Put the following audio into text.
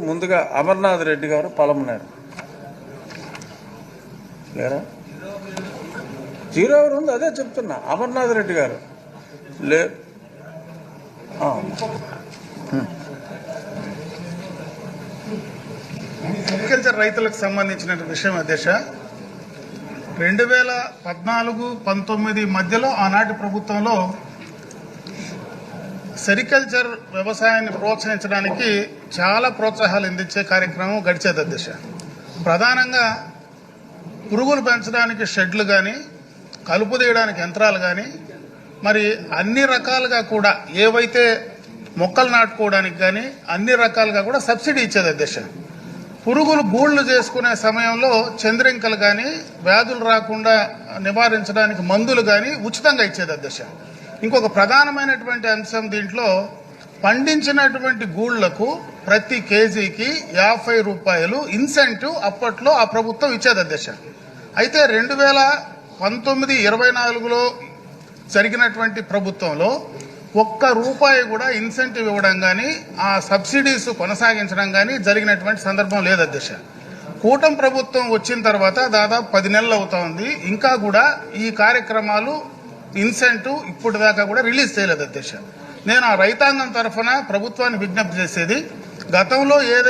ముందుగా అమర్నాథ్ రెడ్డి గారు పలమనేరు లేరా? జీరో ఎవరు ఉంది అదే చెప్తున్నా. అమర్నాథ్ రెడ్డి గారు. లే అగ్రికల్చర్ రైతులకు సంబంధించిన విషయం అధ్యక్ష రెండు వేల పద్నాలుగు పంతొమ్మిది మధ్యలో ఆనాటి ప్రభుత్వంలో సెరికల్చర్ వ్యవసాయాన్ని ప్రోత్సహించడానికి చాలా ప్రోత్సాహాలు అందించే కార్యక్రమం గడిచేది అధ్యక్ష. ప్రధానంగా పురుగులు పెంచడానికి షెడ్లు కానీ కలుపు తీయడానికి యంత్రాలు కానీ మరి అన్ని రకాలుగా కూడా ఏవైతే మొక్కలు నాటుకోవడానికి కానీ అన్ని రకాలుగా కూడా సబ్సిడీ ఇచ్చేది అధ్యక్ష. పురుగులు గూళ్ళు చేసుకునే సమయంలో చంద్రింకలు కానీ వ్యాధులు రాకుండా నివారించడానికి మందులు కానీ ఉచితంగా ఇచ్చేది అధ్యక్ష. ఇంకొక ప్రధానమైనటువంటి అంశం దీంట్లో పండించినటువంటి గూళ్ళకు ప్రతి కేజీకి యాభై రూపాయలు ఇన్సెంటివ్ అప్పట్లో ఆ ప్రభుత్వం ఇచ్చేది అధ్యక్ష అయితే రెండు వేల పంతొమ్మిది ఇరవై నాలుగులో జరిగినటువంటి ప్రభుత్వంలో ఒక్క రూపాయి కూడా ఇన్సెంటివ్ ఇవ్వడం కానీ ఆ సబ్సిడీస్ కొనసాగించడం కానీ జరిగినటువంటి సందర్భం లేదు అధ్యక్ష కూటమి ప్రభుత్వం వచ్చిన తర్వాత దాదాపు పది నెలలు అవుతా ఉంది. ఇంకా కూడా ఈ కార్యక్రమాలు ఇన్సెంటివ్ ఇప్పటిదాకా కూడా రిలీజ్ చేయలేదు అధ్యక్ష. నేను ఆ రైతాంగం తరఫున ప్రభుత్వాన్ని విజ్ఞప్తి చేసేది గతంలో ఏదైతే